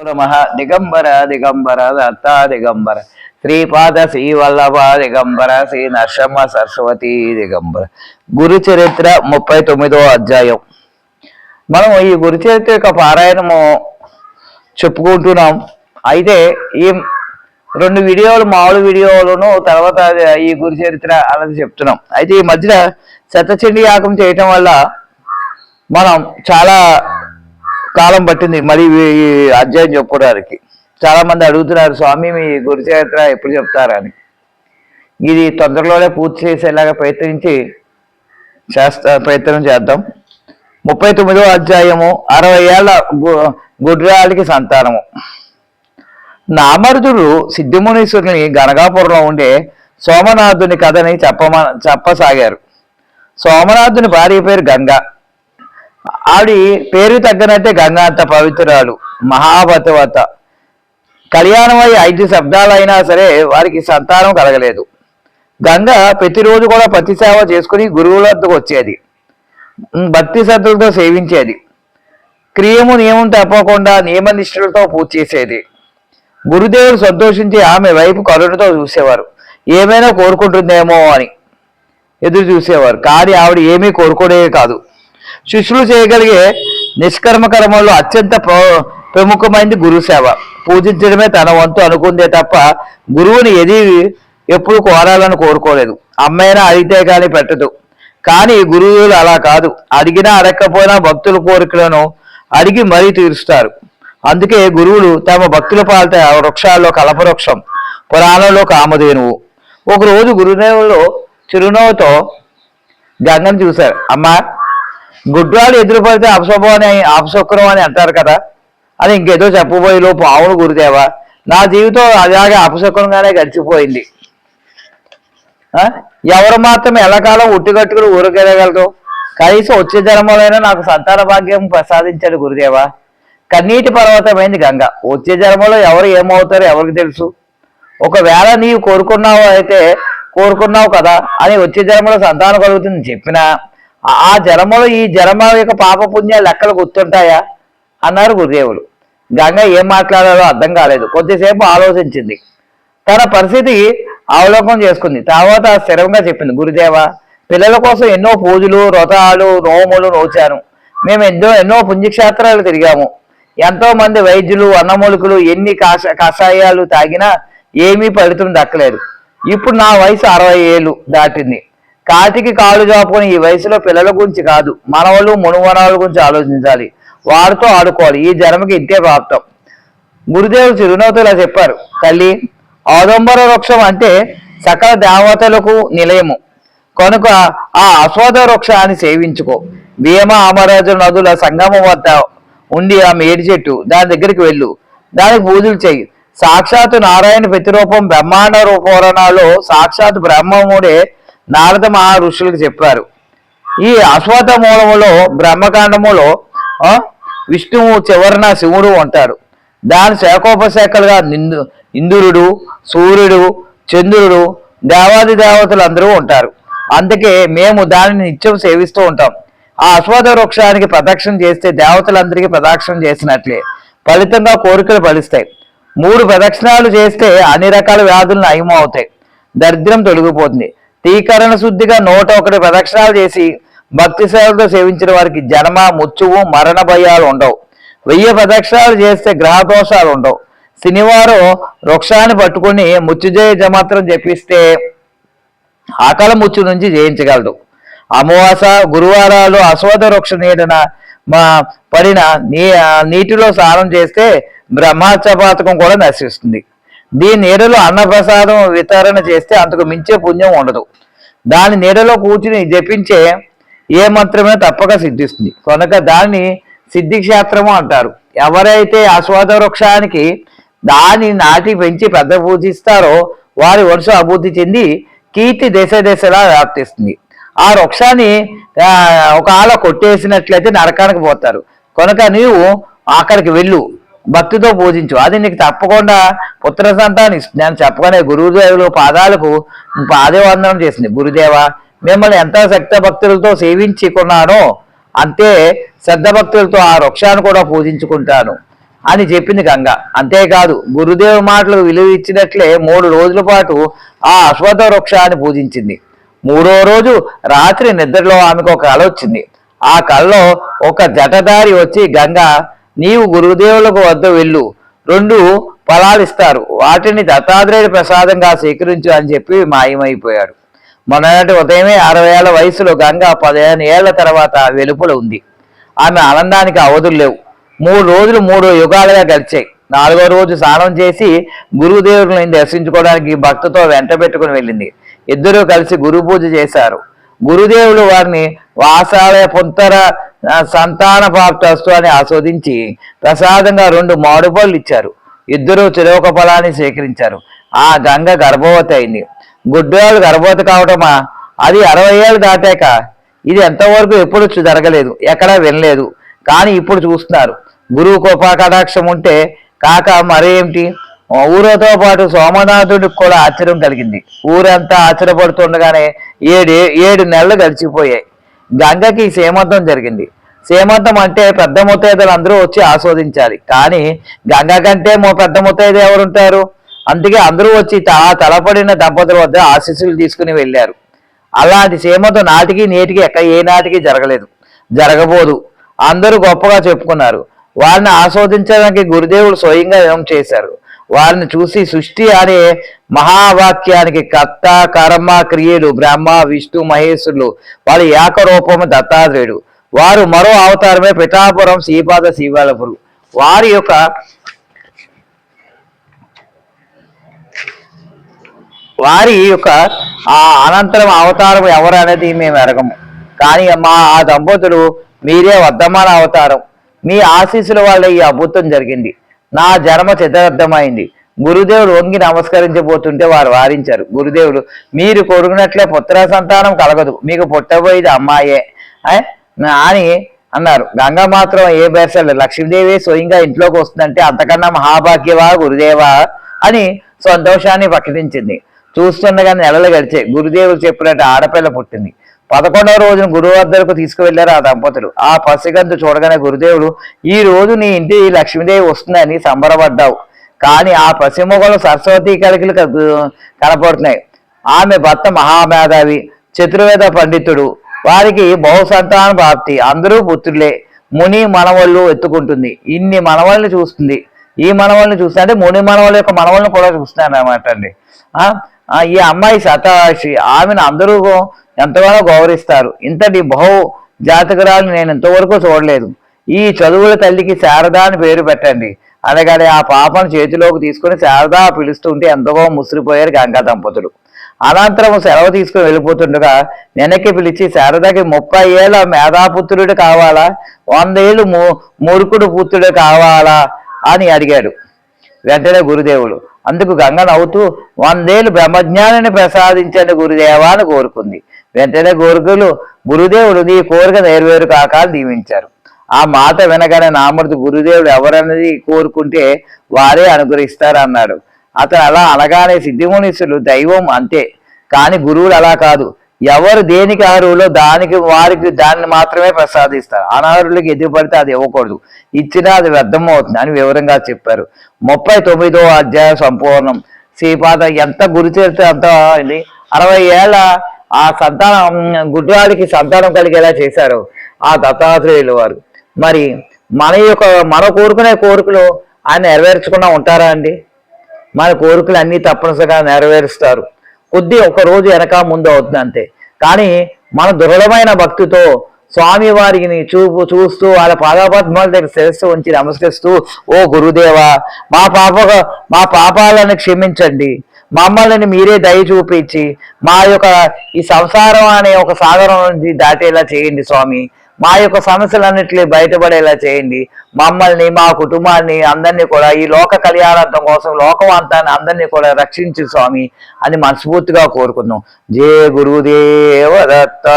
నమ దిగంబర దిగంబర దత్త దిగంబర. శ్రీపాద శ్రీ వల్లభ దిగంబర శ్రీ నరసింహ సరస్వతి దిగంబర. గురు చరిత్ర ముప్పై తొమ్మిదో అధ్యాయం. మనం ఈ గురు చరిత్ర యొక్క పారాయణము చెప్పుకుంటున్నాం. అయితే ఈ రెండు వీడియోలు మామూలు వీడియోలను తర్వాత ఈ గురు చరిత్ర అనేది చెప్తున్నాం. అయితే ఈ మధ్యన శతచండీ యాగం చేయటం వల్ల మనం చాలా కాలం పట్టింది. మరి ఈ అధ్యాయం చెప్పుకోవడానికి చాలా మంది అడుగుతున్నారు స్వామి మీ గురు చరిత్ర ఎప్పుడు చెప్తారని ఇది తొందరలోనే పూర్తి చేసేలాగా ప్రయత్నించి చేస్తా ప్రయత్నం చేద్దాం. ముప్పై తొమ్మిదో అధ్యాయము అరవై ఏళ్ళ గు- సంతానము. నామర్జుడు సిద్ధిమునీశ్వరుని గనగాపురంలో ఉండే సోమనాథుని కథని చెప్పమ చెప్పసాగారు. సోమనాథుని భార్య పేరు గంగా. ఆవిడ పేరు తగ్గనట్టే గంగాంత పవిత్రాలు మహాభతవత కళ్యాణమై ఐదు శబ్దాలైనా సరే వారికి సంతానం కలగలేదు. గంగ ప్రతిరోజు కూడా పతి సేవ చేసుకుని గురువుల వద్దకు వచ్చేది. భక్తి శ్రద్ధలతో సేవించేది. క్రియము నియమం తప్పకుండా నియమనిష్ఠులతో పూజ చేసేది. గురుదేవుడు సంతోషించి ఆమె వైపు కరుణతో చూసేవారు. ఏమైనా కోరుకుంటుందేమో అని ఎదురు చూసేవారు. కానీ ఆవిడ ఏమీ కోరుకోవడే కాదు. శిష్యులు చేయగలిగే నిష్కర్మ కర్మల్లో అత్యంత ప్ర- ప్రముఖమైనది గురు సేవ. పూజించడమే తన వంతు అనుకుందే తప్ప గురువుని ఎది ఎప్పుడు కోరాలని కోరుకోలేదు. అమ్మైనా అడిగితే కానీ పెట్టదు. కానీ గురువులు అలా కాదు. అడిగినా అడగకపోయినా భక్తుల కోరికలను అడిగి మరీ తీరుస్తారు. అందుకే గురువులు తమ భక్తుల పాలిత వృక్షాల్లో కలపవృక్షం పురాణంలో కామధేనువు. ఒకరోజు గురుదేవులు చిరునవ్వుతో గంగను చూశారు. అమ్మా గుడ్రాలు ఎదురుపడితే అపశుభం అని అపశుక్రం అని అంటారు కదా. అని ఇంకేదో చెప్పబోయే లోపు ఆవును గురిదేవా. నా జీవితం అలాగే అపశుక్రంగానే గడిచిపోయింది. ఎవరు మాత్రం ఎల్లకాలం ఉట్టుకట్టుకుని ఊరకెళ్ళగలరు? కనీసం వచ్చే జన్మలైనా నాకు సంతాన భాగ్యం ప్రసాదించాడు గురుదేవా. కన్నీటి పర్వతమైంది గంగ. వచ్చే జన్మలో ఎవరు ఏమవుతారో ఎవరికి తెలుసు? ఒకవేళ నీవు కోరుకున్నావు అయితే కోరుకున్నావు కదా అని వచ్చే జన్మలో సంతానం కలుగుతుంది చెప్పినా ఆ- ఆ జన్మలో ఈ జన్మ యొక్క పాప పుణ్యాలు లెక్కలు గుర్తుంటాయా? అన్నారు గురుదేవులు. గంగ ఏం మాట్లాడాలో అర్థం కాలేదు. కొద్దిసేపు ఆలోచించింది. తన పరిస్థితి అవలోకనం చేసుకుంది. తర్వాత స్థిరంగా చెప్పింది గురుదేవ పిల్లల కోసం ఎన్నో పూజలు వ్రతాలు నోములు నోచాను. మేము ఎన్నో ఎన్నో పుణ్యక్షేత్రాలు తిరిగాము. ఎంతో మంది వైద్యులు అన్నమూలికలు ఎన్ని కాష కషాయాలు తాగినా ఏమీ ఫలితం దక్కలేదు. ఇప్పుడు నా వయసు అరవై ఏళ్ళు దాటింది. కాటికి కాలు చాపుకుని ఈ వయసులో పిల్లల గురించి కాదు మనవలు మునుమనవాళ్ళ గురించి ఆలోచించాలి. వారితో ఆడుకోవాలి. ఈ జన్మకి ఇంతే ప్రాప్తం. గురుదేవు చిరునవ్వుతో ఇలా చెప్పారు. తల్లి ఆదంబర వృక్షం అంటే సకల దేవతలకు నిలయము. కనుక ఆ అశ్వథ వృక్షాన్ని సేవించుకో. భీమ అమరాజు నదుల సంగమం వద్ద ఉండి ఆ మేడి చెట్టు దాని దగ్గరికి వెళ్ళు. దానికి పూజలు చెయ్యి సాక్షాత్తు నారాయణ ప్రతిరూపం బ్రహ్మాండ రూపవరణాలు సాక్షాత్ బ్రహ్మముడే నారద మహర్షులకు ఋషులకు చెప్పారు. ఈ అశ్వథ మూలములో బ్రహ్మకాండములో విష్ణువు చివరన శివుడు ఉంటారు. దాని శాఖోపశాఖలుగా నిందు ఇంద్రుడు సూర్యుడు చంద్రుడు దేవాది దేవతలు అందరూ ఉంటారు. అందుకే మేము దానిని నిత్యం సేవిస్తూ ఉంటాం. ఆ అశ్వథ వృక్షానికి ప్రదక్షిణ చేస్తే దేవతలందరికీ ప్రదక్షిణ చేసినట్లే. ఫలితంగా కోరికలు ఫలిస్తాయి. మూడు ప్రదక్షిణాలు చేస్తే అన్ని రకాల వ్యాధులు నయం అవుతాయి దరిద్రం తొలగిపోతుంది. శ్రీకరణ శుద్ధిగా నూట ఒకటి ప్రదక్షిణాలు చేసి భక్తి సేవలతో సేవించిన వారికి జన్మ ముచ్చువు మరణ భయాలు ఉండవు. వెయ్యి ప్రదక్షిణాలు చేస్తే గ్రహ దోషాలు ఉండవు. శనివారం వృక్షాన్ని పట్టుకొని ముచ్చుజయ జమాత్రం జపిస్తే ఆకల ముచ్చు నుంచి జయించగలడు అమావాస గురువారాలు అశ్వథ వృక్ష నీడన మా పడిన నీ నీటిలో స్నానం చేస్తే బ్రహ్మోత్సపాతకం కూడా నశిస్తుంది. దీని నీడలో అన్నప్రసాదం వితరణ చేస్తే అంతకు మించే పుణ్యం ఉండదు. దాని నీడలో కూర్చుని జపించే ఏ మంత్రమే తప్పక సిద్ధిస్తుంది. కనుక దాన్ని సిద్ధిక్షేత్రము అంటారు. ఎవరైతే ఆస్వాద వృక్షానికి దాని నాటి పెంచి పెద్ద పూజిస్తారో వారి వంశం అభివృద్ధి చెంది కీర్తి దేశ దశలా వ్యాప్తిస్తుంది. ఆ వృక్షాన్ని ఒకవేళ ఒక కొట్టేసినట్లయితే నరకానికి పోతారు. కనుక నీవు అక్కడికి వెళ్ళు. భక్తితో పూజించు. అది నీకు తప్పకుండా పుత్ర సంతానం నేను చెప్పగానే గురుదేవులు పాదాలకు పాదవందనం చేసింది. గురుదేవ మిమ్మల్ని ఎంత శక్త భక్తులతో సేవించుకున్నానో అంతే శ్రద్ధ భక్తులతో ఆ వృక్షాన్ని కూడా పూజించుకుంటాను అని చెప్పింది గంగ. అంతేకాదు గురుదేవు మాటలు విలువ ఇచ్చినట్లే మూడు రోజుల పాటు ఆ అశ్వథ వృక్షాన్ని పూజించింది. మూడో రోజు రాత్రి నిద్రలో ఆమెకు ఒక కళ వచ్చింది. ఆ కళలో ఒక జటదారి వచ్చి గంగ నీవు గురుదేవులకు వద్ద వెళ్ళు. రెండు ఫలాలు ఇస్తారు వాటిని దత్తాత్రేయుడి ప్రసాదంగా స్వీకరించు అని చెప్పి మాయమైపోయాడు. మొన్నటి ఉదయమే అరవై ఏళ్ళ వయసులో గంగ పదిహేను ఏళ్ళ తర్వాత వెలుపల ఉంది. ఆమె ఆనందానికి అవధులు లేవు. మూడు రోజులు మూడు యుగాలుగా గడిచాయి. నాలుగో రోజు స్నానం చేసి గురుదేవుని దర్శించుకోవడానికి భక్తితో వెంట పెట్టుకుని వెళ్ళింది. ఇద్దరూ కలిసి గురు పూజ చేశారు. గురుదేవులు వారిని వాసాలయ పుంతర సంతాన ప్రాప్తస్తు అని ఆస్వాదించి ప్రసాదంగా రెండు మాడుబళ్ళు పళ్ళు ఇచ్చారు. ఇద్దరూ చిరొక ఫలాన్ని స్వీకరించారు. ఆ గంగ గర్భవతి అయింది. గుడ్డోళ్ళు గర్భవతి కావటమా? అది అరవై ఏళ్ళు దాటాక ఇది ఎంతవరకు ఎప్పుడు జరగలేదు. ఎక్కడా వినలేదు. కానీ ఇప్పుడు చూస్తున్నారు. గురువు కృపా కటాక్షం ఉంటే కాక మరేమిటి? ఊరతో ఊరితో పాటు సోమనాథుడికి కూడా ఆశ్చర్యం కలిగింది. ఊరంతా ఆశ్చర్యపడుతుండగానే ఏడు ఏడు నెలలు గడిచిపోయాయి. గంగకి సేమంతం జరిగింది. సేమంతం అంటే పెద్ద ముత్తైదులు అందరూ వచ్చి ఆస్వాదించాలి. కానీ గంగ కంటే మో పెద్ద ముత్తైదు ఎవరుంటారు? అందుకే అందరూ వచ్చి ఆ తలపడిన దంపతుల వద్ద ఆశీస్సులు తీసుకుని వెళ్ళారు. అలాంటి సేమతో నాటికి నేటికి ఎక్క ఏ నాటికి జరగలేదు. జరగబోదు. అందరూ గొప్పగా చెప్పుకున్నారు. వారిని ఆస్వాదించడానికి గురుదేవుడు స్వయంగా ఏం చేశారు. వారిని చూసి సృష్టి అనే మహావాక్యానికి కర్త కర్మ క్రియలు బ్రహ్మ విష్ణు మహేశ్వరులు వారి ఏకరూపము దత్తాత్రేయుడు. వారు మరో అవతారమే పిఠాపురం శ్రీపాద శివాలపురు వారి యొక్క వారి యొక్క ఆ అనంతరం అవతారం ఎవరు అనేది మేము ఎరగము కానీ మా ఆ దంపతులు మీరే వర్ధమాన అవతారం. మీ ఆశీస్సుల వల్ల ఈ అద్భుతం జరిగింది. నా జన్మ చిత్తార్థమైంది గురుదేవుడు వంగి నమస్కరించబోతుంటే వారు వారించారు. గురుదేవుడు మీరు కొడుకునట్లే పుత్ర సంతానం కలగదు. మీకు పుట్టబోయేది అమ్మాయే. అని అన్నారు. గంగ మాత్రం ఏ బెరసలు లక్ష్మీదేవి స్వయంగా ఇంట్లోకి వస్తుందంటే అంతకన్నా మహాభాగ్యవా గురుదేవా అని సంతోషాన్ని ప్రకటించింది. చూస్తుండగానే నెలలు గడిచే గురుదేవుడు చెప్పినట్టు ఆడపిల్ల పుట్టింది. పదకొండవ రోజున గురువు వద్దకు తీసుకువెళ్ళారు ఆ దంపతులు. ఆ పసిగంతు చూడగానే గురుదేవుడు ఈ రోజు నీ ఇంటి లక్ష్మీదేవి వస్తుందని సంబరపడ్డావు. కానీ ఆ పసిమొగలు సరస్వతి కలికలు క- కనపడుతున్నాయి. ఆమె భర్త మహామేధావి చతుర్వేద పండితుడు. వారికి బహుసంతాన ప్రాప్తి. అందరూ పుత్రులే. ముని మనవళ్ళు ఎత్తుకుంటుంది ఇన్ని మనవల్ని చూస్తుంది. ఈ మనవల్ని చూస్తే అంటే ముని మనవళ్ళ యొక్క మనవల్ని కూడా చూస్తున్నాను అనమాట అండి ఈ అమ్మాయి శతాక్షి ఆమెను అందరూ ఎంతగానో గౌరవిస్తారు. ఇంతటి బహు జాతకురాలు నేను ఇంతవరకు చూడలేదు. ఈ చదువుల తల్లికి శారద అని పేరు పెట్టండి. అనగానే ఆ పాపను చేతిలోకి తీసుకుని శారద పిలుస్తుంటే ఎంతగో ముసిరిపోయారు గంగా దంపతులు. అనంతరం సెలవు తీసుకుని వెళ్ళిపోతుండగా వెనక్కి పిలిచి శారదకి ముప్పై ఏళ్ళ మేధాపుత్రుడు కావాలా? వందేళ్ళు ము మూర్ఖుడు పుత్రుడు కావాలా? అని అడిగాడు. వెంటనే గురుదేవుడు అందుకు గంగ నవ్వుతూ వందేళ్ళు బ్రహ్మజ్ఞానాన్ని ప్రసాదించండి గురుదేవా అని కోరుకుంది. వెంటనే గోరుకులు గురుదేవుడు నీ కోరిక నెరవేరు కాక దీవించారు. ఆ మాట వినగానే నామృతి గురుదేవుడు ఎవరన్నది కోరుకుంటే వారే అనుగ్రహిస్తారు అన్నాడు అతను అలా అనగానే సిద్ధిమునిసులు దైవం అంతే కానీ గురువులు అలా కాదు. ఎవరు దేనికి అర్హులో దానికి వారికి దాన్ని మాత్రమే ప్రసాదిస్తారు. అనర్హులకి ఎదురుపడితే అది ఇవ్వకూడదు. ఇచ్చినా అది వ్యర్థం అవుతుంది అని వివరంగా చెప్పారు. ముప్పై తొమ్మిదో అధ్యాయం సంపూర్ణం. శ్రీపాద ఎంత గురి చేస్తే అంత అరవై ఏళ్ళ ఆ సంతానం గుడ్రాడికి సంతానం కలిగేలా చేశారు ఆ దత్తాత్రేయులు వారు. మరి మన యొక్క మన కోరుకునే కోరికలు ఆయన నెరవేర్చకుండా ఉంటారా అండి? మన కోరికలు అన్నీ తప్పనిసరిగా నెరవేరుస్తారు. కొద్ది ఒక రోజు వెనక ముందు అవుతుంది అంతే. కానీ మన దృఢమైన భక్తితో స్వామి వారిని చూపు చూస్తూ వాళ్ళ పాదపద్మాల దగ్గర శిరస్సు ఉంచి నమస్కరిస్తూ ఓ గురుదేవా మా పాప మా పాపాలను క్షమించండి. మమ్మల్ని మీరే దయ చూపించి మా యొక్క ఈ సంసారం అనే ఒక సాగరం నుంచి దాటేలా చేయండి స్వామి. మా యొక్క సమస్యలన్నింటినీ బయటపడేలా చేయండి. మమ్మల్ని మా కుటుంబాన్ని అందరినీ కూడా ఈ లోక కళ్యాణార్థం కోసం లోకవంతాన్ని అందరినీ కూడా రక్షించు స్వామి అని మనస్ఫూర్తిగా కోరుకుందాం. జే గురుదేవ దత్త.